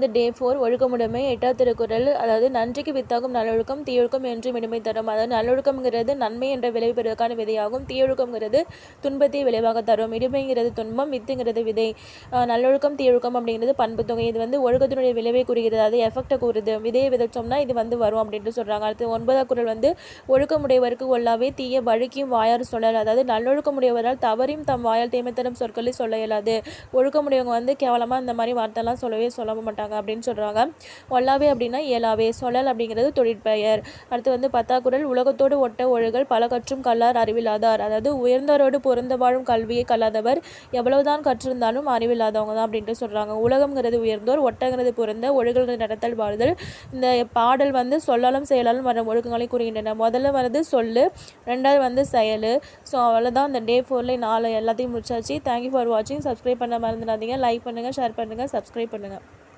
இந்த day four ஒழுக்கமுடைமை எட்டாவது திருக்குறள் அதாவது நன்றிக்கு வித்தாகும் நல்லொழுக்கம் தீயொழுக்கம் என்று இனிமை தரும். அதாவது நல்லொழுக்கம்ங்கிறது நன்மை என்ற விளைவு பெறுவதற்கான விதையாகும். தீயொழுக்கம்ங்கிறது துன்பத்தை விளைவாக தரும். இடுமைங்கிறது துன்பம் வித்துங்கிறது விதை. நல்லொழுக்கம் தீயொழுக்கம் அப்படிங்கிறது பண்பு தொகை. இது வந்து ஒழுக்கத்தினுடைய விளைவை கூறுகிறது அது எஃபெக்டை கூறுது. விதையை விதைச்சோம்னா இது வந்து வரும் அப்படின்ட்டு சொல்கிறாங்க அடுத்து ஒன்பதாம் குரல் வந்து ஒழுக்கமுடையவருக்கு ஒல்லாவே தீய வழுக்கியும் வாயார் சொல்லல். அதாவது நல்லொழுக்கமுடையவரால் தவறையும் தம் வாயால் தரும் சொற்களை சொல்ல இயலாது. ஒழுக்கமுடையவங்க வந்து கேவலமாக இந்த மாதிரி வார்த்தைலாம் சொல்லவே சொல்ல மாட்டாங்க. சொல்கிறாங்க அப்படின்னு சொல்கிறாங்க ஒல்லாவே அப்படின்னா இயலாவே சொல்லல் அப்படிங்கிறது தொழிற்பெயர் அடுத்து வந்து பத்தாக்குரல் உலகத்தோடு ஒட்ட ஒழுகல் பல கற்றும் கல்லார் அறிவில்லாதார். அதாவது உயர்ந்தவரோடு பொருந்த வாழும் கல்வியை கல்லாதவர். எவ்வளவுதான் கற்றிருந்தாலும் அறிவில்லாதவங்க தான் அப்படின்ட்டு சொல்கிறாங்க உலகங்கிறது உயர்ந்தோர் ஒட்டங்கிறது பொருந்த ஒழுகல்கள் நடத்தல் வாழ்தல். இந்த பாடல் வந்து சொல்லாலும் செயலாலும் வர ஒழுக்கங்களை கூறுகின்றன. முதல்ல வந்து சொல்லு ரெண்டாவது வந்து செயல். ஸோ அவ்வளோதான் இந்த டே ஃபோரில் நாலு எல்லாத்தையும் முடிச்சாச்சு. தேங்க்யூ ஃபார் வாட்சிங் சப்ஸ்கிரைப் பண்ண மறந்துடாதீங்க. லைக் பண்ணுங்கள் ஷேர் பண்ணுங்கள் சப்ஸ்கிரைப் பண்ணுங்கள்